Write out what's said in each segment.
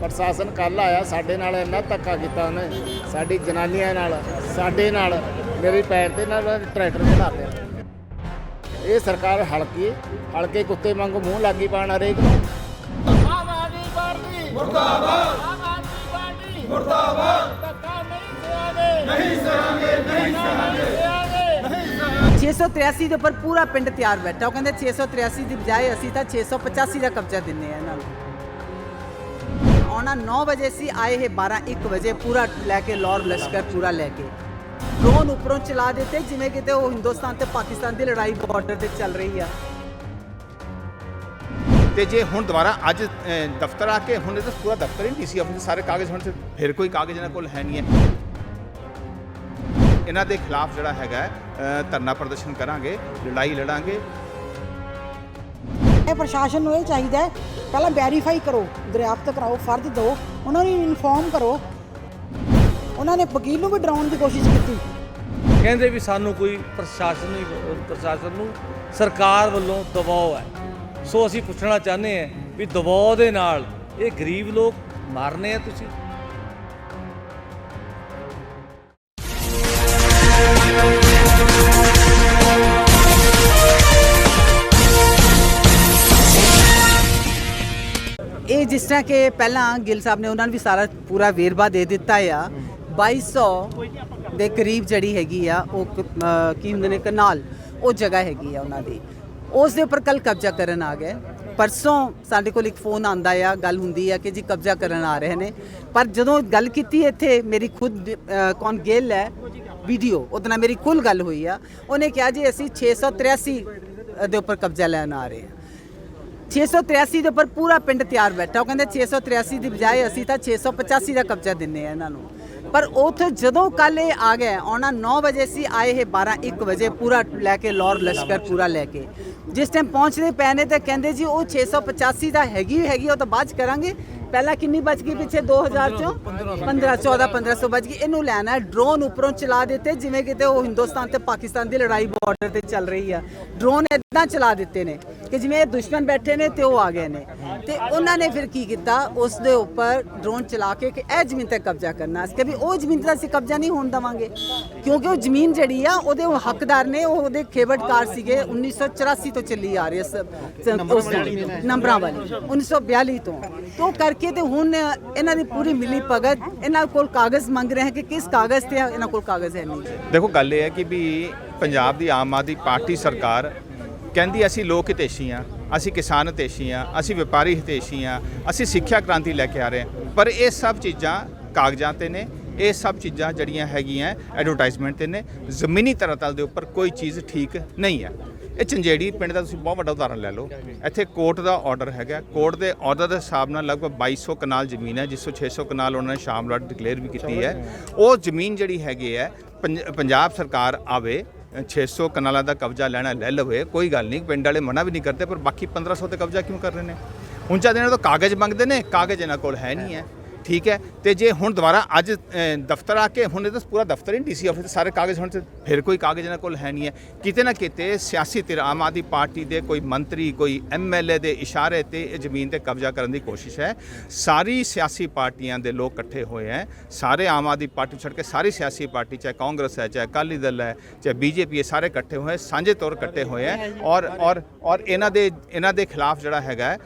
ਪ੍ਰਸ਼ਾਸਨ ਕੱਲ ਆਇਆ ਸਾਡੇ ਨਾਲ ਇੰਨਾ ਧੱਕਾ ਕੀਤਾ ਉਹਨੇ ਸਾਡੀ ਜਨਾਨੀਆਂ ਨਾਲ ਸਾਡੇ ਨਾਲ ਮੇਰੀ ਪੈਰ ਤੇ ਨਾਲ ਟਰੈਕਟਰ ਚਲਾ ਪਿਆ ਇਹ ਸਰਕਾਰ ਹਲਕੀ ਹਲਕੇ ਕੁੱਤੇ ਵਾਂਗੂ ਮੂੰਹ ਲਾਗੀ ਪਾਣ ਹਰੇਕ ਨੂੰ ਆਮ ਆਦਮੀ ਪਾਰਟੀ। ਮੁਰਦਾਬਾਦ। ਆਮ ਆਦਮੀ ਪਾਰਟੀ। ਮੁਰਦਾਬਾਦ। ਧੱਕਾ ਨਹੀਂ ਦੇਵਾਂਗੇ ਨਹੀਂ ਸਹਾਂਗੇ ਨਹੀਂ ਸਹਾਂਗੇ 683 ਦੇ ਉੱਪਰ ਪੂਰਾ ਪਿੰਡ ਤਿਆਰ ਬੈਠਾ। ਉਹ ਕਹਿੰਦੇ 683 ਦੀ ਬਜਾਏ ਅਸੀਂ ਤਾਂ 685 ਦਾ ਕਬਜ਼ਾ ਦਿੰਨੇ ਆ ਇਹਨਾਂ ਨੂੰ। ਆਉਣਾ 9 ਵਜੇ ਸੀ, ਆਏ ਹੈ 12 1 ਵਜੇ ਪੂਰਾ ਲੈ ਕੇ, ਲਾਹੌਰ ਲਸ਼ਕਰ ਪੂਰਾ ਲੈ ਕੇ। ਡਰੋਨ ਉੱਪਰੋਂ ਚਲਾ ਦਿੱਤੇ, ਜਿਵੇਂ ਕਿਤੇ ਉਹ ਹਿੰਦੁਸਤਾਨ ਤੇ ਪਾਕਿਸਤਾਨ ਦੀ ਲੜਾਈ ਬਾਰਡਰ ਤੇ ਚੱਲ ਰਹੀ ਆ। ਤੇ ਜੇ ਹੁਣ ਦੁਬਾਰਾ ਅੱਜ ਦਫ਼ਤਰ ਆ ਕੇ, ਹੁਣ ਇਹ ਤਾਂ ਪੂਰਾ ਦਫ਼ਤਰ ਹੀ ਡੀਸੀ ਆਫਿਸ ਸਾਰੇ ਕਾਗਜ਼ ਹੁਣ ਫਿਰ ਕੋਈ ਕਾਗਜ਼ ਇਹਨਾਂ ਕੋਲ ਹੈ ਨਹੀਂ ਹੈ। ਇਹਨਾਂ ਦੇ ਖਿਲਾਫ ਜਿਹੜਾ ਹੈਗਾ ਧਰਨਾ ਪ੍ਰਦਰਸ਼ਨ ਕਰਾਂਗੇ ਲੜਾਈ ਲੜਾਂਗੇ। ਇਹ ਪ੍ਰਸ਼ਾਸਨ ਨੂੰ ਇਹ ਚਾਹੀਦਾ ਹੈ ਪਹਿਲਾਂ ਵੈਰੀਫਾਈ ਕਰੋ ਦਰਿਆਫਤ ਕਰਾਓ ਫਰਦ ਦਿਓ ਉਹਨਾਂ ਨੂੰ ਇਨਫੋਰਮ ਕਰੋ। ਉਹਨਾਂ ਨੇ ਵਕੀਲ ਨੂੰ ਵੀ ਡਰਾਉਣ ਦੀ ਕੋਸ਼ਿਸ਼ ਕੀਤੀ। ਕਹਿੰਦੇ ਵੀ ਸਾਨੂੰ ਕੋਈ ਪ੍ਰਸ਼ਾਸਨ ਨੂੰ ਪ੍ਰਸ਼ਾਸਨ ਨੂੰ ਸਰਕਾਰ ਵੱਲੋਂ ਦਬਾਅ ਹੈ। ਸੋ ਅਸੀਂ ਪੁੱਛਣਾ ਚਾਹੁੰਦੇ ਹਾਂ ਵੀ ਦਬਾਅ ਦੇ ਨਾਲ ਇਹ ਗਰੀਬ ਲੋਕ ਮਾਰਨੇ ਆ ਤੁਸੀਂ? ਜਿਸ ਤਰ੍ਹਾਂ ਕਿ ਪਹਿਲਾਂ ਗਿੱਲ ਸਾਹਿਬ ਨੇ ਉਹਨਾਂ ਨੂੰ ਵੀ ਸਾਰਾ ਪੂਰਾ ਵੇਰਵਾ ਦੇ ਦਿੱਤਾ ਆ। 2200 ਦੇ ਕਰੀਬ ਜਿਹੜੀ ਹੈਗੀ ਆ, ਉਹ ਕ- ਕੀ ਹੁੰਦੇ ਨੇ, ਕਨਾਲ, ਉਹ ਜਗ੍ਹਾ ਹੈਗੀ ਆ ਉਹਨਾਂ ਦੀ। ਉਸ ਦੇ ਉੱਪਰ ਕੱਲ ਕਬਜ਼ਾ ਕਰਨ ਆ ਗਏ। ਪਰਸੋਂ ਸਾਡੇ ਕੋਲ ਇੱਕ ਫੋਨ ਆਂਦਾ ਆ, ਗੱਲ ਹੁੰਦੀ ਆ ਕਿ ਜੀ ਕਬਜ਼ਾ ਕਰਨ ਆ ਰਹੇ ਨੇ। ਪਰ ਜਦੋਂ ਗੱਲ ਕੀਤੀ ਇੱਥੇ, ਮੇਰੀ ਖੁਦ ਕੌਣ ਗਿੱਲ ਹੈ, ਵੀਡੀਓ, ਉਹਦੇ ਨਾਲ ਮੇਰੀ ਕੁੱਲ ਗੱਲ ਹੋਈ ਆ। ਉਹਨੇ ਕਿਹਾ ਜੀ, ਅਸੀਂ 683 ਦੇ ਉੱਪਰ ਕਬਜ਼ਾ ਲੈਣ ਆ ਰਹੇ ਹਾਂ 683 ਦੇ ਉੱਪਰ ਪੂਰਾ ਪਿੰਡ ਤਿਆਰ ਬੈਠਾ। ਉਹ ਕਹਿੰਦੇ 683 ਦੀ ਬਜਾਏ ਅਸੀਂ ਤਾਂ 685 ਦਾ ਕਬਜ਼ਾ ਦਿੰਨੇ ਆ ਇਹਨਾਂ ਨੂੰ। ਪਰ ਉੱਥੇ ਜਦੋਂ ਕੱਲ ਇਹ ਆ ਗਏ ਆਉਣਾ 9 ਵਜੇ ਸੀ, ਆਏ ਇਹ 12 1 ਵਜੇ ਪੂਰਾ ਲੈ ਕੇ, ਲਾਹੌਰ, ਲਸ਼ਕਰ ਪੂਰਾ ਲੈ ਕੇ। ਜਿਸ ਟਾਈਮ ਪਹੁੰਚਦੇ ਪਏ ਨੇ ਤੇ ਕਹਿੰਦੇ ਜੀ ਉਹ 685 ਦਾ ਹੈਗੀ ਹੈਗੀ, ਉਹ ਤਾਂ ਬਾਅਦ ਚ ਕਰਾਂਗੇ। ਪਹਿਲਾਂ ਕਿੰਨੀ ਬਚ ਗਈ ਪਿੱਛੇ? 2000 ਚੋਂ? 15 14 1500 ਬਚ ਗਈ। ਇਹਨੂੰ ਲੈਣਾ ਡਰੋਨ ਉੱਪਰੋਂ ਚਲਾ ਦਿੱਤੇ, ਜਿਵੇਂ ਕਿਤੇ ਉਹ ਹਿੰਦੁਸਤਾਨ ਤੇ ਪਾਕਿਸਤਾਨ ਦੀ ਲੜਾਈ ਬਾਰਡਰ ਤੇ ਚੱਲ ਰਹੀ ਆ। ਡਰੋਨ ਇਦਾਂ ਚਲਾ ਦਿੱਤੇ ਨੇ। ਕਿ ਜਿਵੇਂ ਇਹ ਦੁਸ਼ਮਣ ਬੈਠੇ ਨੇ ਤੇ ਉਹ ਆ ਗਏ ਨੇ। ਤੇ ਉਹਨਾਂ ਨੇ ਫਿਰ ਕੀ ਕੀਤਾ? ਉਸ ਦੇ ਉੱਪਰ ਡਰੋਨ ਚਲਾ ਕੇ ਕਿ ਇਹ ਜ਼ਮੀਨ ਤੇ ਕਬਜ਼ਾ ਕਰਨਾ। ਅਸੀਂ ਕਿ ਵੀ ਉਹ ਜ਼ਮੀਨ ਤੇ ਅਸੀਂ ਕਬਜ਼ਾ ਨਹੀਂ ਹੋਣ ਦਵਾਂਗੇ। ਕਿਉਂਕਿ ਉਹ ਜ਼ਮੀਨ ਜਿਹੜੀ ਆ ਉਹਦੇ ਉਹ ਹੱਕਦਾਰ ਨੇ ਉਹ ਉਹਦੇ ਖੇਵਟਕਾਰ ਸੀਗੇ। 1984 ਤੋਂ ਚੱਲੀ ਆ ਰਹੀ ਹੈ ਸ- ਸ- ਉਸ ਨੰਬਰਾਂ ਵਾਲੀ। 1942 ਤੋਂ। ਤੋਂ ਕਰਕੇ ਤੇ ਹੁਣ ਇਹਨਾਂ ਦੀ ਪੂਰੀ ਮਿਲੀ ਭਗਤ। ਇਹਨਾਂ ਕੋਲ ਕਾਗਜ਼ ਮੰਗ ਰਹੇ ਹੈ ਕਿ ਕਿਸ ਕਾਗਜ਼ ਤੇ ਇਹਨਾਂ ਕੋਲ ਕਾਗਜ਼ ਹੈ ਨਹੀਂ। ਦੇਖੋ ਗੱਲ ਇਹ ਹੈ ਕਿ ਵੀ ਪੰਜਾਬ ਦੀ ਆਮ ਆਦਮੀ ਪਾਰਟੀ ਸਰਕਾਰ ਕਹਿੰਦੀ ਅਸੀਂ ਲੋਕ ਹਿਤੈਸ਼ੀ ਹਾਂ ਅਸੀਂ ਕਿਸਾਨ ਹਿਤੇਸ਼ੀ ਹਾਂ ਅਸੀਂ ਵਪਾਰੀ ਹਿਤੇਸ਼ੀ ਹਾਂ ਅਸੀਂ ਸਿੱਖਿਆ ਕ੍ਰਾਂਤੀ ਲੈ ਕੇ ਆ ਰਹੇ ਹਾਂ ਪਰ ਇਹ ਸਭ ਚੀਜ਼ਾਂ ਕਾਗਜ਼ਾਂ ਤੇ ਨੇ, ਇਹ ਸਭ ਚੀਜ਼ਾਂ ਜਿਹੜੀਆਂ ਹੈਗੀਆਂ ਐਡਵਰਟਾਈਜ਼ਮੈਂਟ ਤੇ ਨੇ, ਜ਼ਮੀਨੀ ਤਰਤਲ ਦੇ ਉੱਪਰ ਕੋਈ ਚੀਜ਼ ਠੀਕ ਨਹੀਂ ਹੈ। ਇਹ ਚੰਜੇੜੀ ਪਿੰਡ ਦਾ ਤੁਸੀਂ ਬਹੁਤ ਵੱਡਾ ਉਦਾਹਰਨ ਲੈ ਲਓ। ਇੱਥੇ ਕੋਰਟ ਦਾ ਆਰਡਰ ਹੈਗਾ, ਕੋਰਟ ਦੇ ਆਰਡਰ ਦੇ ਹਿਸਾਬ ਨਾਲ ਲਗਭਗ 2200 ਕਨਾਲ ਜ਼ਮੀਨ ਹੈ, ਜਿਸ ਤੋਂ 600 ਕਨਾਲ ਉਹਨਾਂ ਨੇ ਸ਼ਾਮਲਾਟ ਡਿਕਲੇਅਰ ਵੀ ਕੀਤੀ ਹੈ। ਉਹ ਜ਼ਮੀਨ ਜਿਹੜੀ ਹੈਗੀ ਹੈ, ਪੰਜ- ਪੰਜਾਬ ਸਰਕਾਰ ਆਵੇ 600 ਕਨਾਲਾਂ ਦਾ ਕਬਜ਼ਾ ਲੈਣਾ ਲੈ ਲਵੇ, ਕੋਈ ਗੱਲ ਨਹੀਂ, ਪਿੰਡ ਵਾਲੇ ਮਨਾ ਵੀ ਨਹੀਂ ਕਰਦੇ, ਪਰ ਬਾਕੀ 1500 ਤੇ ਕਬਜ਼ਾ ਕਿਉਂ ਕਰ ਰਹੇ ਨੇ? ਹੁਣ ਚਾਹਦੇ ਨੇ ਤਾਂ ਕਾਗਜ਼ ਮੰਗਦੇ ਨੇ, ਕਾਗਜ਼ ਇਹਨਾਂ ਕੋਲ ਹੈ ਨਹੀਂ ਹੈ। ਠੀਕ ਹੈ ਤੇ ਜੇ ਹੁਣ ਦੁਬਾਰਾ ਅੱਜ ਦਫ਼ਤਰ ਆ ਕੇ ਹੁਣ ਇਹ ਤਾਂ ਪੂਰਾ ਦਫ਼ਤਰ ਹੀ ਡੀਸੀ ਆਫਿਸ ਦੇ ਸਾਰੇ ਕਾਗਜ਼ ਹੁਣ ਤੇ ਫਿਰ ਕੋਈ ਕਾਗਜ਼ ਇਹਨਾਂ ਕੋਲ ਹੈ ਨਹੀਂ ਹੈ। ਕਿਤੇ ਨਾ ਕਿਤੇ ਸਿਆਸੀ ਧਿਰ ਆਮ ਆਦਮੀ ਪਾਰਟੀ ਦੇ ਕੋਈ ਮੰਤਰੀ ਕੋਈ ਐਮਐਲਏ ਦੇ ਇਸ਼ਾਰੇ ਤੇ ਇਹ ਜ਼ਮੀਨ ਤੇ ਕਬਜ਼ਾ ਕਰਨ ਦੀ ਕੋਸ਼ਿਸ਼ ਹੈ। ਸਾਰੀ ਸਿਆਸੀ ਪਾਰਟੀਆਂ ਦੇ ਲੋਕ ਇਕੱਠੇ ਹੋਏ ਹੈ। ਸਾਰੇ ਆਮ ਆਦਮੀ ਪਾਰਟੀ ਛੱਡ ਕੇ ਸਾਰੀ ਸਿਆਸੀ ਪਾਰਟੀ ਚਾਹੇ ਕਾਂਗਰਸ ਹੈ ਚਾਹੇ ਅਕਾਲੀ ਦਲ ਹੈ ਚਾਹੇ ਬੀਜੇਪੀ ਹੈ ਸਾਰੇ ਇਕੱਠੇ ਹੋਏ ਹੈ, ਸਾਂਝੇ ਤੌਰ ਇਕੱਠੇ ਹੋਏ ਹੈ। ਔਰ ਔਰ ਔਰ ਇਹਨਾਂ ਦੇ ਇਹਨਾਂ ਦੇ ਖਿਲਾਫ ਜਿਹੜਾ ਹੈਗਾ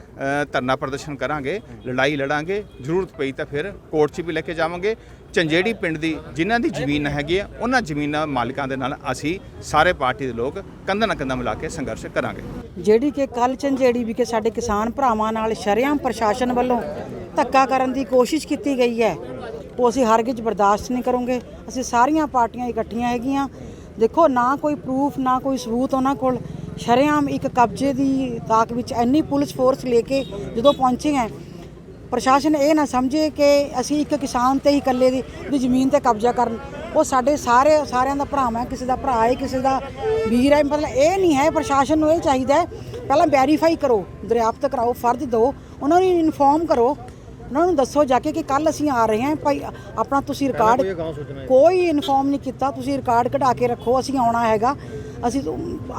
ਧਰਨਾ ਪ੍ਰਦਰਸ਼ਨ ਕਰਾਂਗੇ ਲੜਾਈ ਲੜਾਂਗੇ ਜ਼ਰੂਰਤ ਪਈ ਤਾਂ ਫਿਰ ਕੋਰਟ 'ਚ ਵੀ ਲੈ ਕੇ ਜਾਵਾਂਗੇ। ਚੰਜੇੜੀ ਪਿੰਡ ਦੀ ਜਿਨ੍ਹਾਂ ਦੀ ਜ਼ਮੀਨ ਹੈਗੀ ਹੈ ਉਹਨਾਂ ਜ਼ਮੀਨਾਂ ਮਾਲਕਾਂ ਦੇ ਨਾਲ ਅਸੀਂ ਸਾਰੇ ਪਾਰਟੀ ਦੇ ਲੋਕ ਕੰਧਾ ਨਾਲ ਕੰਧਾਂ ਮਿਲਾ ਕੇ ਸੰਘਰਸ਼ ਕਰਾਂਗੇ। ਜਿਹੜੀ ਕਿ ਕੱਲ ਚੰਜੇੜੀ ਵਿਖੇ ਸਾਡੇ ਕਿਸਾਨ ਭਰਾਵਾਂ ਨਾਲ ਸ਼ਰੇਆਮ ਪ੍ਰਸ਼ਾਸਨ ਵੱਲੋਂ ਧੱਕਾ ਕਰਨ ਦੀ ਕੋਸ਼ਿਸ਼ ਕੀਤੀ ਗਈ ਹੈ, ਉਹ ਅਸੀਂ ਹਰਗਿਜ਼ ਬਰਦਾਸ਼ਤ ਨਹੀਂ ਕਰੋਗੇ। ਅਸੀਂ ਸਾਰੀਆਂ ਪਾਰਟੀਆਂ ਇਕੱਠੀਆਂ ਹੈਗੀਆਂ। ਦੇਖੋ, ਨਾ ਕੋਈ ਪ੍ਰੂਫ ਨਾ ਕੋਈ ਸਬੂਤ ਉਹਨਾਂ ਕੋਲ। ਸ਼ਰੇਆਮ ਇੱਕ ਕਬਜ਼ੇ ਦੀ ਤਾਕ ਵਿੱਚ ਇੰਨੀ ਪੁਲਿਸ ਫੋਰਸ ਲੈ ਕੇ ਜਦੋਂ ਪਹੁੰਚੇ ਹੈ ਪ੍ਰਸ਼ਾਸਨ ਇਹ ਨਾ ਸਮਝੇ ਕਿ ਅਸੀਂ ਇੱਕ ਕਿਸਾਨ ਤੇ ਹੀ ਇਕੱਲੇ ਦੀ ਦੀ ਜ਼ਮੀਨ ਤੇ ਕਬਜ਼ਾ ਕਰਨ। ਉਹ ਸਾਡੇ ਸਾਰੇ ਸਾਰਿਆਂ ਦਾ ਭਰਾ ਹੈ ਕਿਸੇ ਦਾ ਭਰਾ ਹੈ ਕਿਸੇ ਦਾ ਵੀਰ ਹੈ। ਮਤਲਬ ਇਹ ਨਹੀਂ ਹੈ ਪ੍ਰਸ਼ਾਸਨ ਨੂੰ ਇਹ ਚਾਹੀਦਾ ਹੈ ਪਹਿਲਾਂ ਵੈਰੀਫਾਈ ਕਰੋ ਦਰਿਆਫਤ ਕਰਾਓ ਫਰਦ ਦਿਓ। ਉਹਨਾਂ ਨੂੰ ਇਨਫੋਰਮ ਕਰੋ। ਉਹਨਾਂ ਨੂੰ ਦੱਸੋ ਜਾ ਕੇ ਕਿ ਕੱਲ ਅਸੀਂ ਆ ਰਹੇ ਹਾਂ ਭਾਈ ਆਪਣਾ ਤੁਸੀਂ ਰਿਕਾਰਡ ਕੋਈ ਇਨਫੋਰਮ ਨਹੀਂ ਕੀਤਾ। ਤੁਸੀਂ ਰਿਕਾਰਡ ਕਢਾ ਕੇ ਰੱਖੋ ਅਸੀਂ ਆਉਣਾ ਹੈਗਾ। ਅਸੀਂ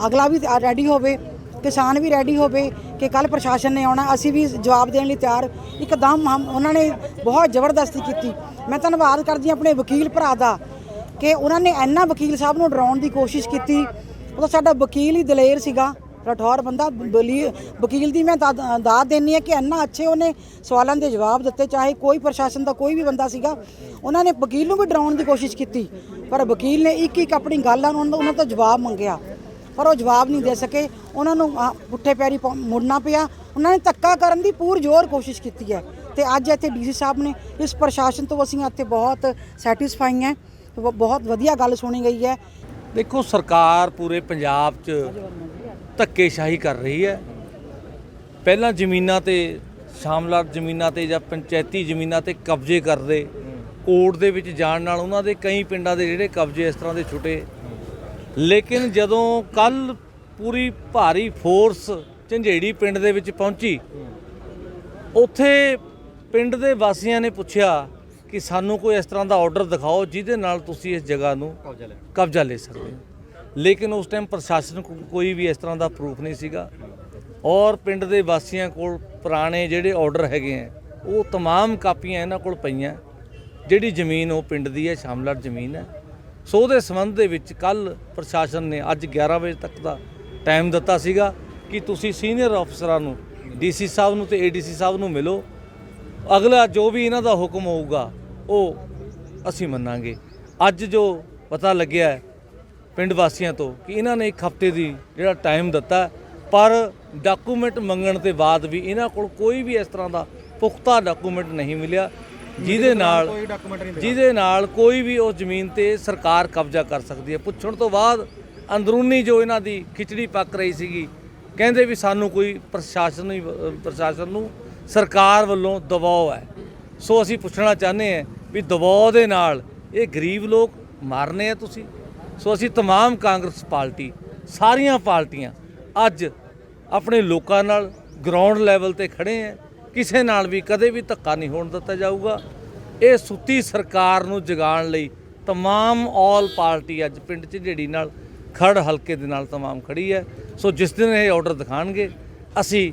ਅਗਲਾ ਵੀ ਰੈਡੀ ਹੋਵੇ। ਕਿਸਾਨ ਵੀ ਰੈਡੀ ਹੋਵੇ ਕਿ ਕੱਲ ਪ੍ਰਸ਼ਾਸਨ ਨੇ ਆਉਣਾ, ਅਸੀਂ ਵੀ ਜਵਾਬ ਦੇਣ ਲਈ ਤਿਆਰ। ਇੱਕਦਮ ਹਮ ਉਹਨਾਂ ਨੇ ਬਹੁਤ ਜ਼ਬਰਦਸਤੀ ਕੀਤੀ। ਮੈਂ ਧੰਨਵਾਦ ਕਰਦੀ ਹਾਂ ਆਪਣੇ ਵਕੀਲ ਭਰਾ ਦਾ ਕਿ ਉਹਨਾਂ ਨੇ ਇੰਨਾ ਵਕੀਲ ਸਾਹਿਬ ਨੂੰ ਡਰਾਉਣ ਦੀ ਕੋਸ਼ਿਸ਼ ਕੀਤੀ। ਉਹ ਤਾਂ ਸਾਡਾ ਵਕੀਲ ਹੀ ਦਲੇਰ ਸੀਗਾ ਰਠੌਰ ਬੰਦਾ। ਬਲੀ- ਵਕੀਲ ਦੀ ਮੈਂ ਦਾ- ਦਾਦ ਦੇਣੀ ਹੈ ਕਿ ਇੰਨਾ ਅੱਛੇ ਉਹਨੇ ਸਵਾਲਾਂ ਦੇ ਜਵਾਬ ਦਿੱਤੇ, ਚਾਹੇ ਕੋਈ ਪ੍ਰਸ਼ਾਸਨ ਦਾ ਕੋਈ ਵੀ ਬੰਦਾ ਸੀਗਾ। ਉਹਨਾਂ ਨੇ ਵਕੀਲ ਨੂੰ ਵੀ ਡਰਾਉਣ ਦੀ ਕੋਸ਼ਿਸ਼ ਕੀਤੀ। ਪਰ ਵਕੀਲ ਨੇ ਇੱਕ ਇੱਕ ਆਪਣੀ ਗੱਲ ਆ ਉਹਨਾਂ ਉਹਨਾਂ ਤੋਂ ਜਵਾਬ ਮੰਗਿਆ। ਪਰ ਉਹ ਜਵਾਬ ਨਹੀਂ ਦੇ ਸਕੇ। ਉਹਨਾਂ ਨੂੰ ਪੁੱਠੇ ਪੈਰੀ ਪਾ- ਮੁੜਨਾ ਪਿਆ। ਉਹਨਾਂ ਨੇ ਧੱਕਾ ਕਰਨ ਦੀ ਪੂਰ ਜ਼ੋਰ ਕੋਸ਼ਿਸ਼ ਕੀਤੀ ਹੈ। ਤੇ ਅੱਜ ਇੱਥੇ ਡੀਸੀ ਸਾਹਿਬ ਨੇ ਇਸ ਪ੍ਰਸ਼ਾਸਨ ਤੋਂ ਅਸੀਂ ਇੱਥੇ ਬਹੁਤ ਸੈਟੀਸਫਾਈ ਹੈ। ਬ- ਬਹੁਤ ਵਧੀਆ ਗੱਲ ਸੁਣੀ ਗਈ ਹੈ। ਦੇਖੋ ਸਰਕਾਰ ਪੂਰੇ ਪੰਜਾਬ 'ਚ ਧੱਕੇਸ਼ਾਹੀ ਕਰ ਰਹੀ ਹੈ। ਪਹਿਲਾਂ ਜ਼ਮੀਨਾਂ ਤੇ ਸ਼ਾਮਲਾਟ ਜ਼ਮੀਨਾਂ ਤੇ ਜਾਂ ਪੰਚਾਇਤੀ ਜ਼ਮੀਨਾਂ ਤੇ ਕਬਜ਼ੇ ਕਰਦੇ। ਕੋਰਟ ਦੇ ਵਿੱਚ ਜਾਣ ਨਾਲ ਉਹਨਾਂ ਦੇ ਕਈ ਪਿੰਡਾਂ ਦੇ ਜਿਹੜੇ ਕਬਜ਼ੇ ਇਸ ਤਰ੍ਹਾਂ ਦੇ ਛੁੱਟੇ। ਲੇਕਿਨ ਜਦੋਂ ਕੱਲ ਪੂਰੀ ਭਾਰੀ ਫੋਰਸ ਝੰਜੇੜੀ ਪਿੰਡ ਦੇ ਵਿੱਚ ਪਹੁੰਚੀ ਉੱਥੇ ਪਿੰਡ ਦੇ ਵਾਸੀਆਂ ਨੇ ਪੁੱਛਿਆ ਕਿ ਸਾਨੂੰ ਕੋਈ ਇਸ ਤਰ੍ਹਾਂ ਦਾ ਆਰਡਰ ਦਿਖਾਓ ਜਿਹਦੇ ਨਾਲ ਤੁਸੀਂ ਇਸ ਜਗ੍ਹਾ ਨੂੰ ਕਬਜ਼ਾ ਲੈ ਸਕਦੇ ਹੋ ਲੇਕਿਨ ਉਸ ਟਾਈਮ ਪ੍ਰਸ਼ਾਸਨ ਕੋਲ ਕੋਈ ਵੀ ਇਸ ਤਰ੍ਹਾਂ ਦਾ ਪ੍ਰੂਫ ਨਹੀਂ ਸੀਗਾ ਔਰ ਪਿੰਡ ਦੇ ਵਾਸੀਆਂ ਕੋਲ ਪੁਰਾਣੇ ਜਿਹੜੇ ਆਰਡਰ ਹੈਗੇ ਆ ਉਹ तमाम ਕਾਪੀਆਂ ਇਹਨਾਂ ਕੋਲ ਪਈਆਂ ਜਿਹੜੀ ਜ਼ਮੀਨ ਉਹ ਪਿੰਡ ਦੀ ਹੈ ਸ਼ਾਮਲਾਟ ਜ਼ਮੀਨ ਹੈ ਸੋ ਉਹਦੇ ਸੰਬੰਧ ਦੇ ਵਿੱਚ ਕੱਲ ਪ੍ਰਸ਼ਾਸਨ ਨੇ ਅੱਜ 11 ਵਜੇ ਤੱਕ ਦਾ ਟਾਈਮ ਦਿੱਤਾ ਸੀਗਾ ਕਿ ਤੁਸੀਂ ਸੀਨੀਅਰ ਅਫਸਰਾਂ ਨੂੰ ਡੀਸੀ ਸਾਹਿਬ ਨੂੰ ਤੇ ਏਡੀਸੀ ਸਾਹਿਬ ਨੂੰ ਮਿਲੋ। ਅਗਲਾ ਜੋ ਵੀ ਇਹਨਾਂ ਦਾ ਹੁਕਮ ਹੋਊਗਾ, ਉਹ ਅਸੀਂ ਮੰਨਾਂਗੇ। ਅੱਜ ਜੋ ਪਤਾ ਲੱਗਿਆ ਪਿੰਡ ਵਾਸੀਆਂ ਤੋਂ ਕਿ ਇਹਨਾਂ ਨੇ ਇੱਕ ਹਫ਼ਤੇ ਦੀ ਜਿਹੜਾ ਟਾਈਮ ਦਿੱਤਾ ਪਰ ਡਾਕੂਮੈਂਟ ਮੰਗਣ ਦੇ ਬਾਅਦ ਵੀ ਇਹਨਾਂ ਕੋਲ ਕੋਈ ਵੀ ਇਸ ਤਰ੍ਹਾਂ ਦਾ ਪੁਖਤਾ ਡਾਕੂਮੈਂਟ ਨਹੀਂ ਮਿਲਿਆ। ਜਿਹਦੇ ਨਾਲ ਜਿਹਦੇ ਨਾਲ ਕੋਈ ਵੀ ਉਸ ਜ਼ਮੀਨ ਤੇ ਸਰਕਾਰ ਕਬਜ਼ਾ ਕਰ ਸਕਦੀ ਹੈ ਪੁੱਛਣ ਤੋਂ ਬਾਅਦ ਅੰਦਰੂਨੀ ਜੋ ਇਹਨਾਂ ਦੀ ਖਿਚੜੀ ਪੱਕ ਰਹੀ ਸੀਗੀ ਕਹਿੰਦੇ ਵੀ ਸਾਨੂੰ ਕੋਈ ਪ੍ਰਸ਼ਾਸਨ ਨਹੀਂ ਪ੍ਰਸ਼ਾਸਨ ਨੂੰ ਸਰਕਾਰ ਵੱਲੋਂ ਦਬਾਅ ਹੈ ਸੋ ਅਸੀਂ ਪੁੱਛਣਾ ਚਾਹੁੰਦੇ ਹਾਂ ਵੀ ਦਬਾਅ ਦੇ ਨਾਲ ਇਹ ਗਰੀਬ ਲੋਕ ਮਾਰਨੇ ਆ ਤੁਸੀਂ ਸੋ ਅਸੀਂ तमाम ਕਾਂਗਰਸ ਪਾਰਟੀ ਸਾਰੀਆਂ ਪਾਰਟੀਆਂ ਅੱਜ ਆਪਣੇ ਲੋਕਾਂ ਨਾਲ ਗਰਾਊਂਡ ਲੈਵਲ ਤੇ ਖੜੇ ਆ ਕਿਸੇ ਨਾਲ ਵੀ ਕਦੇ ਵੀ ਧੱਕਾ ਨਹੀਂ ਹੋਣ ਦਿੱਤਾ ਜਾਊਗਾ ਇਹ ਸੁੱਤੀ ਸਰਕਾਰ ਨੂੰ ਜਗਾਉਣ ਲਈ तमाम ਆਲ ਪਾਰਟੀ ਅੱਜ ਪਿੰਡ 'ਚ ਜਿਹੜੀ ਨਾਲ ਖੜ ਹਲਕੇ ਦੇ ਨਾਲ तमाम ਖੜੀ ਹੈ ਸੋ ਜਿਸ ਦਿਨ ਇਹ ਆਰਡਰ ਦਿਖਾਣਗੇ ਅਸੀਂ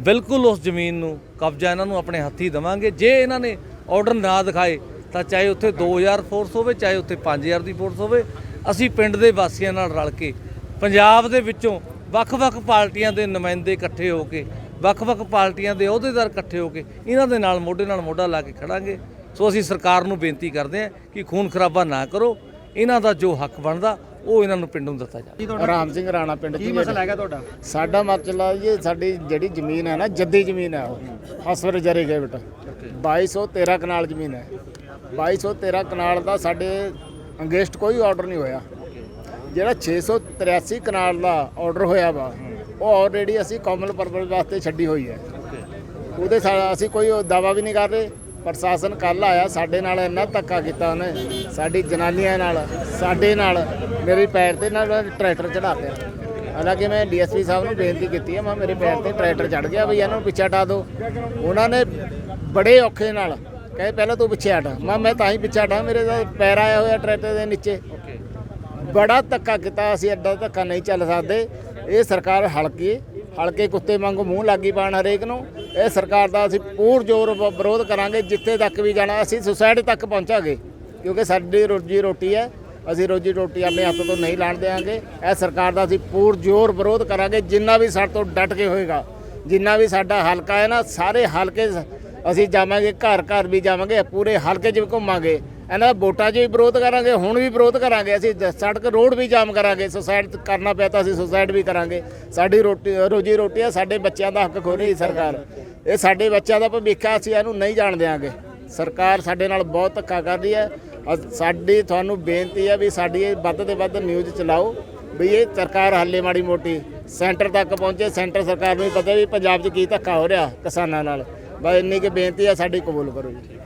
ਬਿਲਕੁਲ ਉਸ ਜ਼ਮੀਨ ਨੂੰ ਕਬਜ਼ਾ ਇਹਨਾਂ ਨੂੰ ਆਪਣੇ ਹੱਥੀ ਦੇਵਾਂਗੇ ਜੇ ਇਹਨਾਂ ਨੇ ਆਰਡਰ ਨਾ ਦਿਖਾਏ ਤਾਂ ਚਾਹੇ ਉੱਥੇ 2000 ਫੋਰਸ ਹੋਵੇ ਚਾਹੇ ਉੱਥੇ 5000 ਦੀ ਫੋਰਸ ਹੋਵੇ ਅਸੀਂ ਪਿੰਡ ਦੇ ਵਾਸੀਆਂ ਨਾਲ ਰਲ ਕੇ ਪੰਜਾਬ ਦੇ ਵਿੱਚੋਂ ਵੱਖ-ਵੱਖ ਪਾਰਟੀਆਂ ਦੇ ਨੁਮਾਇੰਦੇ ਇਕੱਠੇ ਹੋ ਕੇ ਵੱਖ-ਵੱਖ ਪਾਰਟੀਆਂ ਦੇ ਅਹੁਦੇਦਾਰ ਇਕੱਠੇ ਹੋ ਕੇ ਇਹਨਾਂ ਦੇ ਨਾਲ ਮੋਢੇ ਨਾਲ ਮੋਢਾ ਲਾ ਕੇ ਖੜਾਂਗੇ। ਸੋ ਅਸੀਂ ਸਰਕਾਰ ਨੂੰ ਬੇਨਤੀ ਕਰਦੇ ਹਾਂ ਕਿ ਖੂਨ ਖਰਾਬਾ ਨਾ ਕਰੋ। ਇਹਨਾਂ ਦਾ ਜੋ ਹੱਕ ਬਣਦਾ ਉਹ ਇਹਨਾਂ ਨੂੰ ਪਿੰਡ ਨੂੰ ਦਿੱਤਾ ਜਾਵੇ। ਰਾਮ ਸਿੰਘ ਰਾਣਾ ਪਿੰਡ ਕੀ ਮਸਲਾ ਹੈਗਾ ਤੁਹਾਡਾ? ਸਾਡਾ ਮਸਲਾ ਇਹ ਸਾਡੀ ਜਿਹੜੀ ਜ਼ਮੀਨ ਹੈ ਨਾ ਜੱਦੀ ਜ਼ਮੀਨ ਹੈ ਉਹ। ਹਸਵਰ ਜਰੇ ਗਏ ਬੇਟਾ। 2213 ਕਨਾਲ ਜ਼ਮੀਨ ਹੈ। 2213 ਕਨਾਲ ਦਾ ਸਾਡੇ ਅੰਗੇਸਟ ਕੋਈ ਆਰਡਰ ਨਹੀਂ ਹੋਇਆ। ਜਿਹੜਾ 683 ਕਨਾਲ ਦਾ ਆਰਡਰ ਹੋਇਆ ਵਾ ਉਹ ਆਲਰੇਡੀ ਅਸੀਂ ਕਾਮਨ ਪਰਪਸ ਵਾਸਤੇ ਛੱਡੀ ਹੋਈ ਹੈ। ਉਹਦੇ ਸਾ- ਅਸੀਂ ਕੋਈ ਦਾਵਾ ਵੀ ਨਹੀਂ ਕਰ ਰਹੇ। ਪ੍ਰਸ਼ਾਸਨ ਕੱਲ ਆਇਆ, ਸਾਡੇ ਨਾਲ ਇੰਨਾ ਧੱਕਾ ਕੀਤਾ ਉਹਨੇ, ਸਾਡੀ ਜਨਾਨੀਆਂ ਨਾਲ, ਸਾਡੇ ਨਾਲ, ਮੇਰੇ ਪੈਰ ਤੇ ਨਾਲ ਉਹਨੇ ਟਰੈਕਟਰ ਚੜਾ ਦਿੱਤਾ। ਹਾਲਾਂਕਿ ਮੈਂ ਡੀਐਸਪੀ ਸਾਹਿਬ ਨੂੰ ਬੇਨਤੀ ਕੀਤੀ ਹੈ, ਮੈਂ ਮੇਰੇ ਪੈਰ ਤੇ ਟਰੈਕਟਰ ਚੜ ਗਿਆ ਵੀ ਇਹਨਾਂ ਨੂੰ ਪਿੱਛੇ ਹਟਾ ਦਿਓ। ਉਹਨਾਂ ਨੇ ਬੜੇ ਔਖੇ ਨਾਲ ਕਹੇ, ਪਹਿਲਾਂ ਤੂੰ ਪਿੱਛੇ ਹਟ। ਮੈਂ ਮੈਂ ਤਾਂ ਹੀ ਪਿੱਛੇ ਹਟਾ, ਮੇਰੇ ਤਾਂ ਪੈਰ ਆਇਆ ਹੋਇਆ ਟਰੈਕਟਰ ਦੇ ਨੀਚੇ। ਬੜਾ ਧੱਕਾ ਕੀਤਾ, ਅਸੀਂ ਐਡਾ ਧੱਕਾ ਨਹੀਂ ਚੱਲ ਸਕਦੇ। ਇਹ ਸਰਕਾਰ ਹਲਕੀ, ਹਲਕੇ ਕੁੱਤੇ ਵਾਂਗੂ ਮੂੰਹ ਲਾਗੀ ਪਾਣ ਹਰੇਕ ਨੂੰ। ਇਹ ਸਰਕਾਰ ਦਾ ਅਸੀਂ ਪੂਰ ਜ਼ੋਰ ਵਿਰੋਧ ਕਰਾਂਗੇ, ਜਿੱਥੇ ਤੱਕ ਵੀ ਜਾਣਾ, ਅਸੀਂ ਸੁਸਾਇਟੀ ਤੱਕ ਪਹੁੰਚਾਂਗੇ, ਕਿਉਂਕਿ ਸਾਡੀ ਰੋਜੀ ਰੋਟੀ ਹੈ, ਅਸੀਂ ਰੋਜੀ ਰੋਟੀ ਆਪਣੇ ਹੱਥ ਤੋਂ ਨਹੀਂ ਲਾਣ ਦੇਵਾਂਗੇ। ਇਹ ਸਰਕਾਰ ਦਾ ਅਸੀਂ ਪੂਰ ਜ਼ੋਰ ਵਿਰੋਧ ਕਰਾਂਗੇ, ਜਿੰਨਾ ਵੀ ਸਾਡੇ ਤੋਂ ਡਟ ਕੇ ਹੋਏਗਾ, ਜਿੰਨਾ ਵੀ ਸਾਡਾ ਹਲਕਾ ਹੈ ਨਾ, ਸਾਰੇ ਹਲਕੇ ਅਸੀਂ ਜਾਵਾਂਗੇ ਘਰ ਘਰ ਵੀ ਜਾਵਾਂਗੇ, ਪੂਰੇ ਹਲਕੇ 'ਚ ਵੀ ਘੁੰਮਾਂਗੇ। ਇਹਨਾਂ ਦਾ ਵੋਟਾਂ 'ਚ ਵੀ ਵਿਰੋਧ ਕਰਾਂਗੇ, ਹੁਣ ਵੀ ਵਿਰੋਧ ਕਰਾਂਗੇ। ਅਸੀਂ ਜ- ਸੜਕ ਰੋਡ ਵੀ ਜਾਮ ਕਰਾਂਗੇ, ਸੁਸਾਇਡ ਕਰਨਾ ਪਿਆ ਤਾਂ ਅਸੀਂ ਸੁਸਾਇਡ ਵੀ ਕਰਾਂਗੇ। ਸਾਡੀ ਰੋਟੀ, ਰੋਜੀ ਰੋਟੀ ਹੈ ਸਾਡੇ ਬੱਚਿਆਂ ਦਾ ਹੱਕ ਖੋ ਰਹੀ ਸਰਕਾਰ। ਇਹ ਸਾਡੇ ਬੱਚਿਆਂ ਦਾ ਭਵਿੱਖ ਹੈ ਅਸੀਂ ਇਹਨੂੰ ਨਹੀਂ ਜਾਣ ਦਿਆਂਗੇ। ਸਰਕਾਰ ਸਾਡੇ ਨਾਲ ਬਹੁਤ ਧੱਕਾ ਕਰ ਰਹੀ ਹੈ। ਅ- ਸਾਡੀ ਤੁਹਾਨੂੰ ਬੇਨਤੀ ਹੈ ਵੀ ਸਾਡੀ ਇਹ ਵੱਧ ਤੋਂ ਵੱਧ ਨਿਊਜ਼ ਚਲਾਓ, ਵੀ ਇਹ ਸਰਕਾਰ ਹੱਲੇ ਮਾੜੀ ਮੋਟੀ ਸੈਂਟਰ ਤੱਕ ਪਹੁੰਚੇ। ਸੈਂਟਰ ਸਰਕਾਰ ਨੂੰ ਵੀ ਪਤਾ ਵੀ ਪੰਜਾਬ 'ਚ ਕੀ ਧੱਕਾ ਹੋ ਰਿਹਾ ਕਿਸਾਨਾਂ ਨਾਲ। ਬਸ ਇੰਨੀ ਕੁ ਬੇਨਤੀ ਹੈ ਸਾਡੀ, ਕਬੂਲ ਕਰੋ ਜੀ।